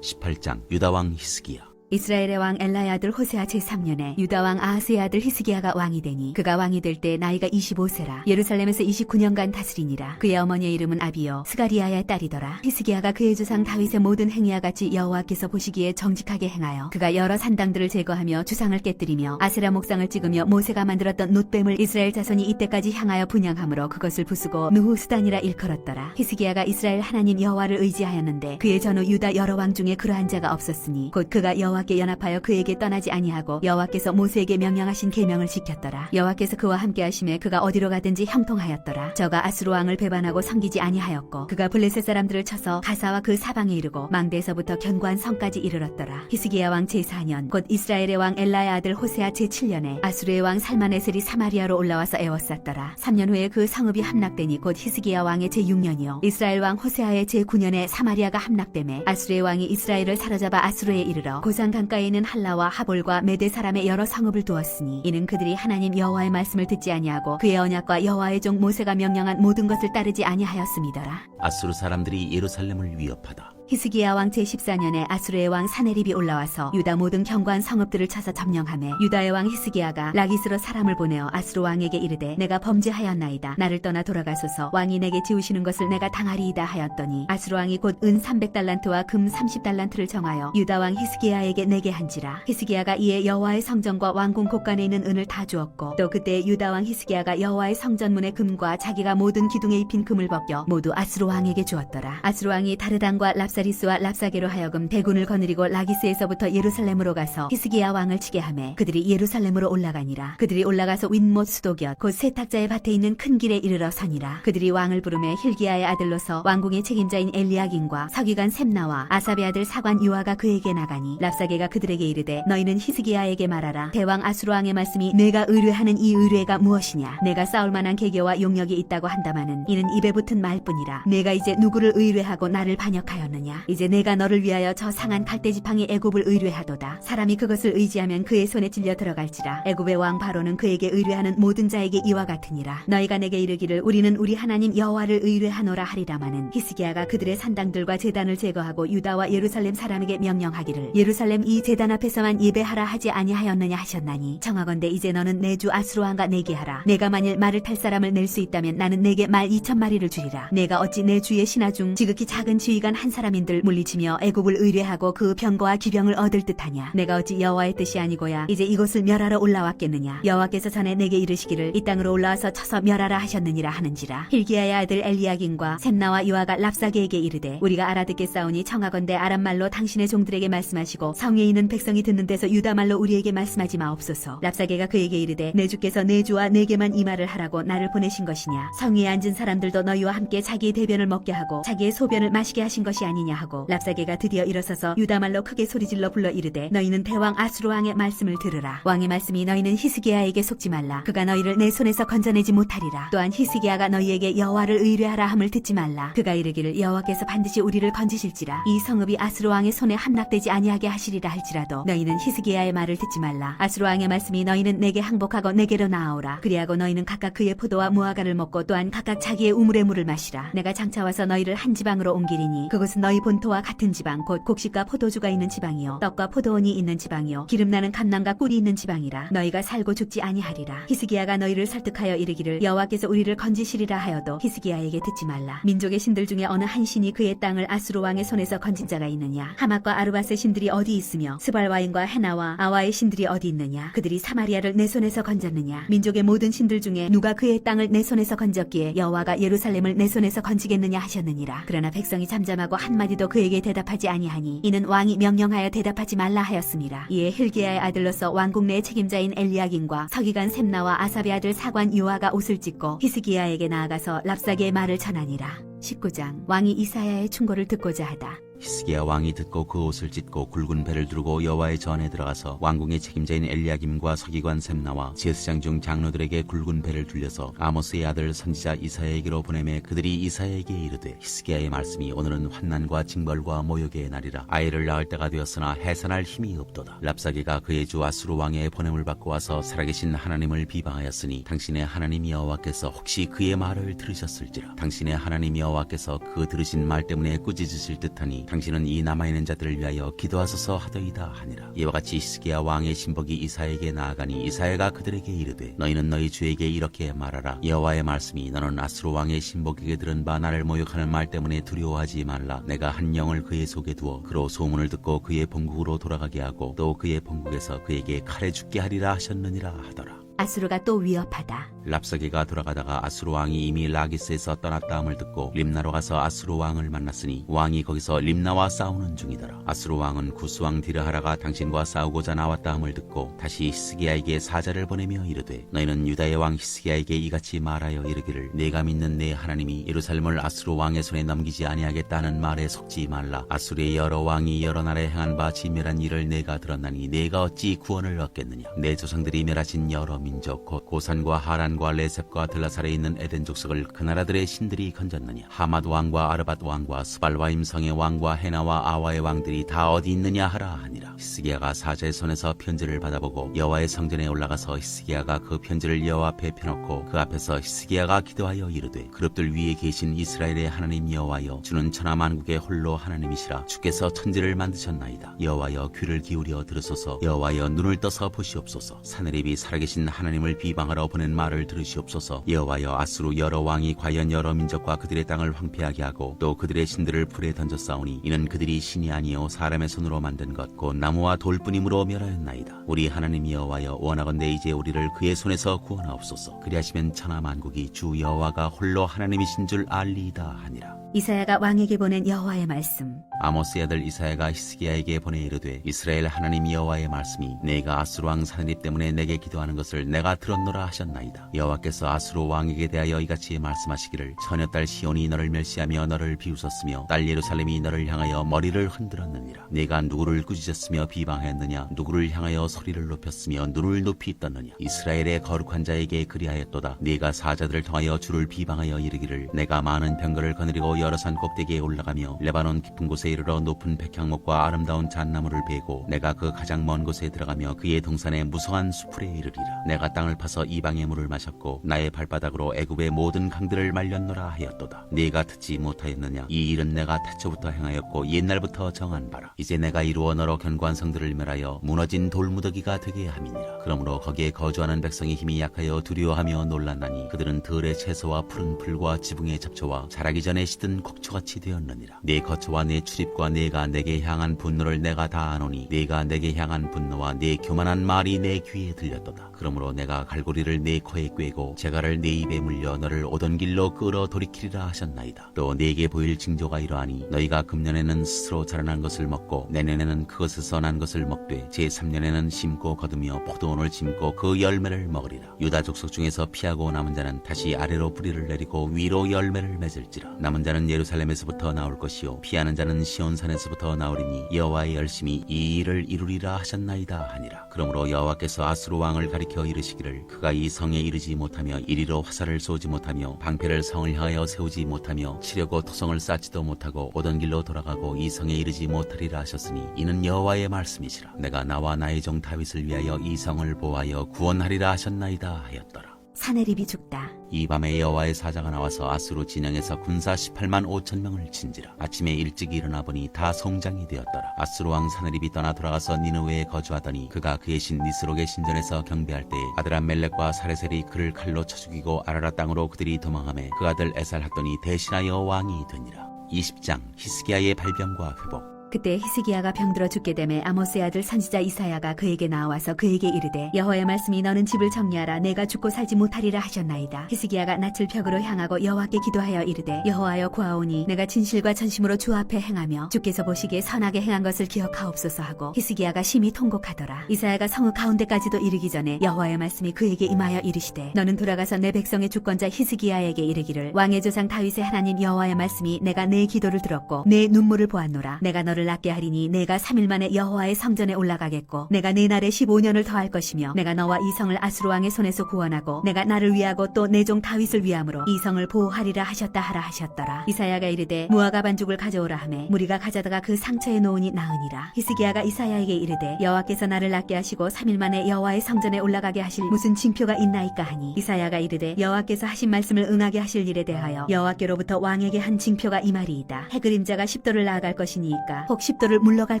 18장 유다왕 히스기야 이스라엘의 왕 엘라의 아들 호세아 제3년에 유다 왕 아하스의 아들 히스기야가 왕이 되니 그가 왕이 될 때 나이가 25세라. 예루살렘에서 29년간 다스리니라. 그의 어머니의 이름은 아비요 스가리아의 딸이더라. 히스기야가 그의 조상 다윗의 모든 행위와 같이 여호와께서 보시기에 정직하게 행하여 그가 여러 산당들을 제거하며 주상을 깨뜨리며 아세라 목상을 찍으며 모세가 만들었던 놋뱀을 이스라엘 자손이 이때까지 향하여 분양함으로 그것을 부수고 누후스단이라 일컬었더라. 히스기야가 이스라엘 하나님 여호와를 의지하였는데 그의 전후 유다 여러 왕 중에 그러한 자가 없었으니 곧 그가 여호와 께 연합하여 그에게 떠나지 아니하고 여호와께서 모세에게 명령하신 계명을 지켰더라. 여호와께서 그와 함께 하심에 그가 어디로 가든지 형통하였더라. 저가 아수르 왕을 배반하고 섬기지 아니하였고 그가 블레셋 사람들을 쳐서 가사와 그 사방에 이르고 망대에서부터 견고한 성까지 이르렀더라. 히스기야 왕 제4년 곧 이스라엘의 왕 엘라의 아들 호세아 제7년에 아수르의 왕 살마네셀이 사마리아로 올라와서 애워쌌더라. 3년 후에 그 성읍이 함락되니 곧 히스기야 왕의 제6년이요. 이스라엘 왕 호세아의 제9년에 사마리아가 함락되매 아수르의 왕이 이스라엘을 사로잡아 아수르에 이르러 고산 강가에 있는 할라와 하볼과 메대 사람의 여러 성읍을 두었으니 이는 그들이 하나님 여호와의 말씀을 듣지 아니하고 그의 언약과 여호와의 종 모세가 명령한 모든 것을 따르지 아니하였음이더라. 아수르 사람들이 예루살렘을 위협하다 히스기야 왕 제14년에 아수르의 왕 사네립이 올라와서 유다 모든 견고한 성읍들을 쳐서 점령하매 유다의 왕 히스기야가 라기스로 사람을 보내어 아수르 왕에게 이르되 내가 범죄하였나이다. 나를 떠나 돌아가소서. 왕이 내게 지우시는 것을 내가 당하리이다 하였더니 아수르 왕이 곧 은 300달란트와 금 30달란트를 정하여 유다 왕 히스기야에게 내게 한지라. 히스기야가 이에 여호와의 성전과 왕궁 곳간에 있는 은을 다 주었고 또 그때 유다 왕 히스기야가 여호와의 성전문의 금과 자기가 모든 기둥에 입힌 금을 벗겨 모두 아수르 왕에게 주었더라. 아수르 왕이 다르단과 랍사 리스와 랍사게로 하여금 대군을 거느리고 라기스에서부터 예루살렘으로 가서 히스기야 왕을 치게 하매 그들이 예루살렘으로 올라가니라. 그들이 올라가서 윈못 수도곁 곧 세탁자의 밭에 있는 큰 길에 이르러 서니라. 그들이 왕을 부르매 힐기야의 아들로서 왕궁의 책임자인 엘리야긴과 서기관 셈나와 아삽의 아들 사관 유아가 그에게 나가니 랍사게가 그들에게 이르되 너희는 히스기야에게 말하라. 대왕 아수르 왕의 말씀이 내가 의뢰하는 이 의뢰가 무엇이냐? 내가 싸울 만한 계교와 용력이 있다고 한다마는 이는 입에 붙은 말뿐이라. 내가 이제 누구를 의뢰하고 나를 반역하였느냐 이제 내가 너를 위하여 저 상한 갈대 지팡이 애굽을 의뢰하도다. 사람이 그것을 의지하면 그의 손에 찔려 들어갈지라. 애굽의 왕 바로는 그에게 의뢰하는 모든 자에게 이와 같으니라. 너희가 내게 이르기를 우리는 우리 하나님 여호와를 의뢰하노라 하리라마는 히스기야가 그들의 산당들과 제단을 제거하고 유다와 예루살렘 사람에게 명령하기를 예루살렘 이 제단 앞에서만 예배하라 하지 아니하였느냐 하셨나니 청하건대 이제 너는 내 주 아수르 왕과 내게 하라. 내가 만일 말을 탈 사람을 낼 수 있다면 나는 내게 말 이천 마리를 주리라. 내가 어찌 내 주의 신하 중 지극히 작은 지휘관 한 사람 인들 물리치며 애굽을 의뢰하고 그 병거와 기병을 얻을 듯하냐? 내가 어찌 여호와의 뜻이 아니고야 이제 이곳을 멸하러 올라왔겠느냐? 여호와께서 전에 내게 이르시기를 이 땅으로 올라와서 쳐서 멸하라 하셨느니라 하는지라. 힐기야의 아들 엘리야긴과 셈나와 요아가 랍사게에게 이르되 우리가 알아듣겠사오니 청하건대 아람 말로 당신의 종들에게 말씀하시고 성에 있는 백성이 듣는 데서 유다 말로 우리에게 말씀하지 마옵소서. 랍사게가 그에게 이르되 내 주께서 내 주와 내게만 이 말을 하라고 나를 보내신 것이냐? 성위에 앉은 사람들도 너희와 함께 자기의 대변을 먹게 하고 자기의 소변을 마시게 하신 것이 아니냐 하고 랍사게가 드디어 일어서서 유다 말로 크게 소리질러 불러 이르되 너희는 대왕 아수르 왕의 말씀을 들으라. 왕의 말씀이 너희는 히스기야에게 속지 말라. 그가 너희를 내 손에서 건져내지 못하리라. 또한 히스기야가 너희에게 여호와를 의뢰하라 함을 듣지 말라. 그가 이르기를 여호와께서 반드시 우리를 건지실지라. 이 성읍이 아수르 왕의 손에 함락되지 아니하게 하시리라 할지라도 너희는 히스기야의 말을 듣지 말라. 아수르 왕의 말씀이 너희는 내게 항복하고 내게로 나아오라. 그리하고 너희는 각각 그의 포도와 무화과를 먹고 또한 각각 자기의 우물의 물을 마시라. 내가 장차 와서 너희를 한 지방으로 옮기리니 그곳은 너희 본토와 같은 지방 곧 곡식과 포도주가 있는 지방이요. 떡과 포도원이 있는 지방이요. 기름나는 감남과 꿀이 있는 지방이라. 너희가 살고 죽지 아니하리라. 히스기야가 너희를 설득하여 이르기를 여호와께서 우리를 건지시리라 하여도 히스기야에게 듣지 말라. 민족의 신들 중에 어느 한 신이 그의 땅을 아수르 왕의 손에서 건진 자가 있느냐? 하맛과 아르바스의 신들이 어디 있으며 스발와인과 헤나와 아와의 신들이 어디 있느냐? 그들이 사마리아를 내 손에서 건졌느냐? 민족의 모든 신들 중에 누가 그의 땅을 내 손에서 건졌기에 여호와가 예루살렘을 내 손에서 건지겠느냐 하셨느니라. 그러나 백성이 잠잠하고 한 마디도 그에게 대답하지 아니하니 이는 왕이 명령하여 대답하지 말라 하였습니다. 이에 힐기야의 아들로서 왕궁 내 책임자인 엘리야긴과 서기관 셈나와 아삽의 아들 사관 유아가 옷을 찢고 히스기야에게 나아가서 랍사게의 말을 전하니라. 19장 왕이 이사야의 충고를 듣고자 하다 히스기야 왕이 듣고 그 옷을 찢고 굵은 배를 두르고 여호와의 전에 들어가서 왕궁의 책임자인 엘리야김과 서기관 셈나와 제스장 중 장로들에게 굵은 배를 둘려서 아모스의 아들 선지자 이사야에게로 보내매 그들이 이사야에게 이르되 히스기야의 말씀이 오늘은 환난과 징벌과 모욕의 날이라 아이를 낳을 때가 되었으나 해산할 힘이 없도다. 랍사게가 그의 주 아수르 왕의 보냄을 받고 와서 살아계신 하나님을 비방하였으니 당신의 하나님 여호와께서 혹시 그의 말을 들으셨을지라. 당신의 하나님 여호와께서 그 들으신 말 때문에 꾸짖으실 듯하니 당신은 이 남아있는 자들을 위하여 기도하소서 하더이다 하니라. 이와 같이 히스기야 왕의 신복이 이사에게 나아가니 이사야가 그들에게 이르되 너희는 너희 주에게 이렇게 말하라. 여호와의 말씀이 너는 아스로 왕의 신복에게 들은 바 나를 모욕하는 말 때문에 두려워하지 말라. 내가 한 영을 그의 속에 두어 그로 소문을 듣고 그의 본국으로 돌아가게 하고 또 그의 본국에서 그에게 칼에 죽게 하리라 하셨느니라 하더라 아수르가 또 위협하다. 랍사게가 돌아가다가 아수르 왕이 이미 라기스에서 떠났다함을 듣고 림나로 가서 아수르 왕을 만났으니 왕이 거기서 림나와 싸우는 중이더라. 아수르 왕은 구스 왕 디르하라가 당신과 싸우고자 나왔다함을 듣고 다시 히스기야에게 사자를 보내며 이르되 너희는 유다의 왕 히스기야에게 이같이 말하여 이르기를 내가 믿는 내 하나님이 예루살렘을 아수르 왕의 손에 넘기지 아니하겠다는 말에 속지 말라. 아수르의 여러 왕이 여러 나라에 행한 바 진멸한 일을 내가 들었나니 내가 어찌 구원을 얻겠느냐. 내 조상들이 멸하신 여러 민족 곧 고산과 하란과 레셉과 들라살에 있는 에덴 족속을 그 나라들의 신들이 건졌느냐? 하맛 왕과 아르밧 왕과 스발와임 성의 왕과 헤나와 아와의 왕들이 다 어디 있느냐 하라 하니라. 히스기야가 사자의 손에서 편지를 받아보고 여호와의 성전에 올라가서 히스기야가 그 편지를 여호와 앞에 펴놓고 그 앞에서 히스기야가 기도하여 이르되 그룹들 위에 계신 이스라엘의 하나님 여호와여 주는 천하 만국의 홀로 하나님이시라. 주께서 천지를 만드셨나이다. 여호와여 귀를 기울여 들으소서. 여호와여 눈을 떠서 보시옵소서. 사내립이 살아계신 하나님을 비방하러 보낸 말을 들으시옵소서. 여호와여 아수르 여러 왕이 과연 여러 민족과 그들의 땅을 황폐하게 하고 또 그들의 신들을 불에 싸우니 이는 그들이 신이 아니요 사람의 손으로 만든 것 곧 나무와 돌뿐임으로 멸하였나이다. 우리 하나님 여호와여 원하건대 이제 우리를 그의 손에서 구원하옵소서. 그리하시면 천하 만국이 주 여호와가 홀로 하나님이신 줄 알리이다 하니라. 이사야가 왕에게 보낸 여호와의 말씀. 아모스의 아들 이사야가 히스기야에게 보내 이르되 이스라엘 하나님 여호와의 말씀이 내가 아수르 왕 사내립 때문에 내게 기도하는 것을 내가 들었노라 하셨나이다. 여호와께서 아수르 왕에게 대하여 이같이 말씀하시기를 처녀딸 시온이 너를 멸시하며 너를 비웃었으며 딸 예루살렘이 너를 향하여 머리를 흔들었느니라. 내가 누구를 꾸짖었으며 비방하였느냐 누구를 향하여 소리를 높였으며 눈을 높이 떴느냐 이스라엘의 거룩한 자에게 그리하였도다. 네가 사자들을 통하여 주를 비방하여 이르기를 내가 많은 병거를 거느리고 여러 산 꼭대기에 올라가며 레바논 깊은 곳에 이르러 높은 백향목과 아름다운 잣나무를 베고 내가 그 가장 먼 곳에 들어가며 그의 동산에 무성한 수풀에 이르리라 내가 땅을 파서 이방의 물을 마셨고 나의 발바닥으로 애굽의 모든 강들을 말렸노라 하였도다. 네가 듣지 못하였느냐? 이 일은 내가 태초부터 행하였고 옛날부터 정한 바라. 이제 내가 이루어 너로 견고한 성들을 멸하여 무너진 돌무더기가 되게 함이니라. 그러므로 거기에 거주하는 백성의 힘이 약하여 두려워하며 놀랐나니 그들은 들의 채소와 푸른 풀과 지붕의 잡초와 자라기 전에 시든 곡초같이 되었느니라. 내 거처와 내 출입과 내가 내게 향한 분노를 내가 다 아노니 내가 내게 향한 분노와 내 교만한 말이 내 귀에 들렸도다. 그러므로 내가 갈고리를 내 코에 꿰고 재갈을 내 입에 물려 너를 오던 길로 끌어 돌이키리라 하셨나이다. 또 내게 보일 징조가 이러하니 너희가 금년에는 스스로 자라난 것을 먹고 내년에는 그것에서 난 것을 먹되 제3년에는 심고 거두며 포도원을 심고 그 열매를 먹으리라. 유다 족속 중에서 피하고 남은 자는 다시 아래로 뿌리를 내리고 위로 열매를 맺을지라. 남은 자는 예루살렘에서부터 나올 것이요 피하는 자는 시온산에서부터 나오리니 여호와의 열심히 이 일을 이루리라 하셨나이다 하니라. 그러므로 여호와께서 아수르 왕을 가리켜 이르시기를 그가 이 성에 이르지 못하며 이리로 화살을 쏘지 못하며 방패를 성을 향하여 세우지 못하며 치려고 토성을 쌓지도 못하고 오던 길로 돌아가고 이 성에 이르지 못하리라 하셨으니 이는 여호와의 말씀이시라 내가 나와 나의 종 다윗을 위하여 이 성을 보하여 구원하리라 하셨나이다 하였더라 사내립이 죽다. 이 밤에 여호와의 사자가 나와서 아수르 진영에서 군사 18만 5천 명을 친지라. 아침에 일찍 일어나 보니 다 성장이 되었더라. 아수르 왕 사느립이 떠나 돌아가서 니느웨에 거주하더니 그가 그의 신 니스록의 신전에서 경배할 때에 아들아 멜렉과 사레셀이 그를 칼로 쳐 죽이고 아라라 땅으로 그들이 도망하매 그 아들 에살핫돈이 대신하여 왕이 되니라. 20장 히스기야의 발병과 회복 그때 히스기야가 병들어 죽게 되매 아모스의 아들 선지자 이사야가 그에게 나와서 그에게 이르되 여호와의 말씀이 너는 집을 정리하라. 내가 죽고 살지 못하리라 하셨나이다. 히스기야가 낯을 벽으로 향하고 여호와께 기도하여 이르되 여호와여 구하오니 내가 진실과 전심으로 주 앞에 행하며 주께서 보시기에 선하게 행한 것을 기억하옵소서 하고 히스기야가 심히 통곡하더라. 이사야가 성읍 가운데까지도 이르기 전에 여호와의 말씀이 그에게 임하여 이르시되 너는 돌아가서 내 백성의 주권자 히스기야에게 이르기를 왕의 조상 다윗의 하나님 여호와의 말씀이 내가 내 기도를 들었고 내 눈물을 보았노라. 내가 너를 너를 낫게 하리니 내가 3일 만에 여호와의 성전에 올라가겠고 내가 네 날에 15년을 더할 것이며 내가 너와 이 성을 아수르 왕의 손에서 구원하고 내가 나를 위하고 또 내 종 다윗을 위함으로 이 성을 보호하리라 하셨다 하라 하셨더라. 이사야가 이르되 무화과 반죽을 가져오라 하매 무리가 가져다가 그 상처에 놓으니 나으니라. 히스기야가 이사야에게 이르되 여호와께서 나를 낫게 하시고 3일 만에 여호와의 성전에 올라가게 하실 무슨 징표가 있나이까 하니 이사야가 이르되 여호와께서 하신 말씀을 응하게 하실 일에 대하여 여호와께로부터 왕에게 한 징표가 이 말이이다. 해 그림자가 십도를 나아갈 것이니이까 혹 십도를 물러갈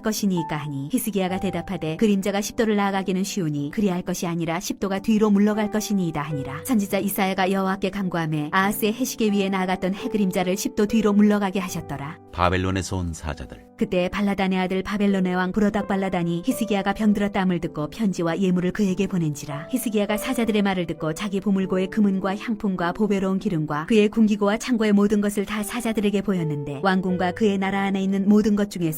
것이니이까 하니 히스기야가 대답하되 그림자가 십도를 나아가기는 쉬우니 그리할 것이 아니라 십도가 뒤로 물러갈 것이니이다 하니라. 선지자 이사야가 여호와께 간구하매 아하스의 해시계 위에 나아갔던 해 그림자를 십도 뒤로 물러가게 하셨더라. 바벨론에서 온 사자들. 그때 발라단의 아들 바벨론의 왕 부로닥 발라단이 히스기야가 병들었다함을 듣고 편지와 예물을 그에게 보낸지라. 히스기야가 사자들의 말을 듣고 자기 보물고의 금은과 향품과 보배로운 기름과 그의 궁기고와 창고의 모든 것을 다 사자들에게 보였는데 왕궁과 그의 나라 안에 있는 모든 것 중에서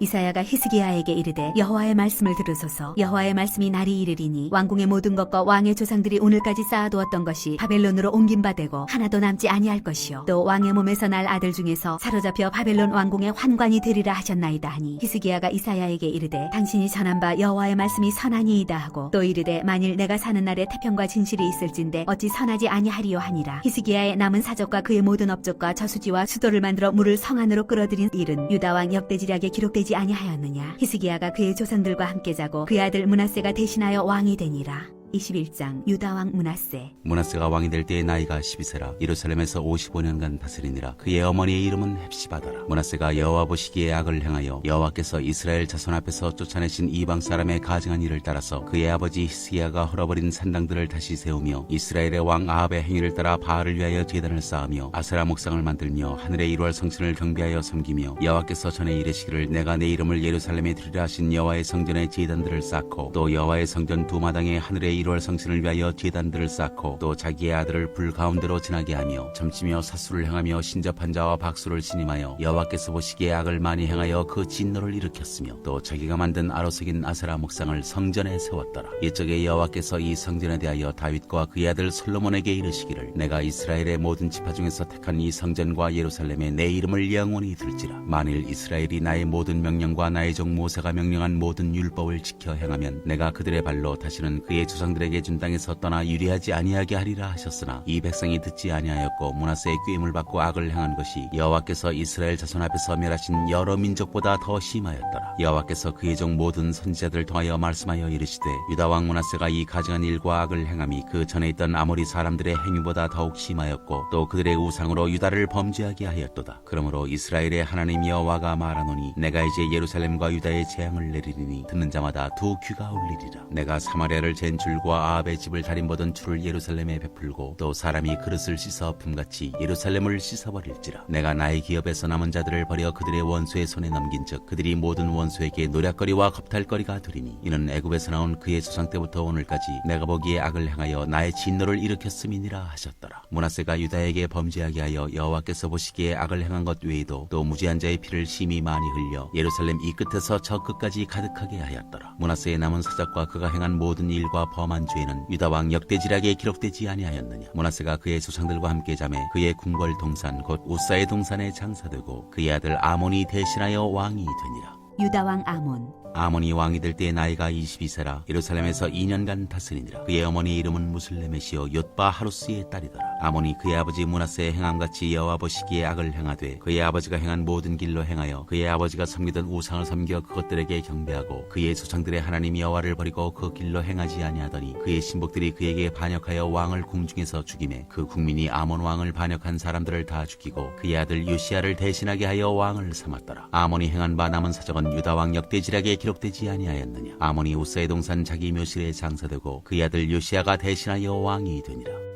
이사야가 히스기야에게 이르되 여호와의 말씀을 들으소서. 여호와의 말씀이 날이 이르리니 왕궁의 모든 것과 왕의 조상들이 오늘까지 쌓아두었던 것이 바벨론으로 옮긴 바 되고 하나도 남지 아니할 것이요. 또 왕의 몸에서 날 아들 중에서 사로잡혀 바벨론 왕궁의 환관이 되리라 하셨나이다 하니 히스기야가 이사야에게 이르되 당신이 전한 바 여호와의 말씀이 선하니이다 하고 또 이르되 만일 내가 사는 날에 태평과 진실이 있을진데 어찌 선하지 아니하리요 하니라. 히스기야의 남은 사적과 그의 모든 업적과 저수지와 수도를 만들어 물을 성 안으로 끌어들인 일은 유다 왕 역대지략에 기록되 지 아니하였느냐? 히스기야가 그의 조상들과 함께 자고 그의 아들 문하세가 대신하여 왕이 되니라 21장 유다 왕 문하세. 문하세가 왕이 될 때의 나이가 12세라. 예루살렘에서 55년간 다스리니라. 그의 어머니의 이름은 헵시바더라. 문하세가 여호와 보시기에 악을 행하여 여호와께서 이스라엘 자손 앞에서 쫓아내신 이방 사람의 가증한 일을 따라서 그의 아버지 히스기야가 헐어버린 산당들을 다시 세우며 이스라엘의 왕 아합의 행위를 따라 바알을 위하여 제단을 쌓으며 아세라 목상을 만들며 하늘의 일월 성신을 경배하여 섬기며 여호와께서 전에 이르시기를 내가 내 이름을 예루살렘에 드리라 하신 여호와의 성전에 제단들을 쌓고 또 여호와의 성전 두 마당에 하늘의 1월 성신을 위하여 제단들을 쌓고 또 자기의 아들을 불 가운데로 지나게 하며 점치며 사수를 행하며 신접한 자와 박수를 신임하여 여호와께서 보시기에 악을 많이 행하여 그 진노를 일으켰으며 또 자기가 만든 아로색인 아세라 목상을 성전에 세웠더라. 이쪽에 여호와께서 이 성전에 대하여 다윗과 그의 아들 솔로몬에게 이르시기를 내가 이스라엘의 모든 지파 중에서 택한 이 성전과 예루살렘에 내 이름을 영원히 둘지라. 만일 이스라엘이 나의 모든 명령과 나의 종 모세가 명령한 모든 율법을 지켜 행하면 내가 그들의 발로 다시는 그의 조상 들에게 준 땅에서 떠나 유리하지 아니하게 하리라 하셨으나 이 백성이 듣지 아니하였고 문하세의 꾀임을 받고 악을 행한 것이 여호와께서 이스라엘 자손 앞에서 멸하신 여러 민족보다 더 심하였더라. 여호와께서 그의 종 모든 선지자들 통하여 말씀하여 이르시되 유다 왕 문하세가 이 가증한 일과 악을 행함이 그 전에 있던 아모리 사람들의 행위보다 더욱 심하였고 또 그들의 우상으로 유다를 범죄하게 하였도다. 그러므로 이스라엘의 하나님 여호와가 말하노니 내가 이제 예루살렘과 유다의 재앙을 내리리니 듣는 자마다 두 귀가 울리리라. 내가 사마리아를 잰줄 과 아합의 집을 다림보던 줄을 예루살렘에 베풀고 또 사람이 그릇을 씻어 품같이 예루살렘을 씻어버릴지라. 내가 나의 기업에서 남은 자들을 버려 그들의 원수의 손에 넘긴즉 그들이 모든 원수에게 노략거리와 겁탈거리가 되리니. 이는 애굽에서 나온 그의 조상 때부터 오늘까지 내가 보기에 악을 행하여 나의 진노를 일으켰음이니라 하셨더라. 문하세가 유다에게 범죄하게 하여 여호와께서 보시기에 악을 행한 것 외에도 또 무지한 자의 피를 심히 많이 흘려 예루살렘 이 끝에서 저 끝까지 가득하게 하였더라. 문하세의 남은 사적과 그가 행한 모든 일과 범한 죄는 유다 왕 역대지략에 기록되지 아니하였느냐? 문하세가 그의 조상들과 함께 잠에 그의 궁궐 동산 곧 우사의 동산에 장사되고 그의 아들 아몬이 대신하여 왕이 되니라 유다 왕 아몬. 아몬이 왕이 될 때의 나이가 22세라 예루살렘에서 2년간 다스리니라. 그의 어머니 이름은 무슬레메시오 옅바 하루스의 딸이더라. 아몬이 그의 아버지 문하세의 행함같이 여호와 보시기에 악을 행하되 그의 아버지가 행한 모든 길로 행하여 그의 아버지가 섬기던 우상을 섬겨 그것들에게 경배하고 그의 조상들의 하나님 여호와를 버리고 그 길로 행하지 아니하더니 그의 신복들이 그에게 반역하여 왕을 궁중에서 죽임에 그 국민이 아몬 왕을 반역한 사람들을 다 죽이고 그의 아들 요시아를 대신하게 하여 왕을 삼았더라. 아몬이 행한 바 남은 사적은 유다 왕 역대지략에 기록되지 아니하였느냐? 아몬이 우사의 동산 자기 묘실에 장사되고 그의 아들 요시아가 대신하여 왕이 되니라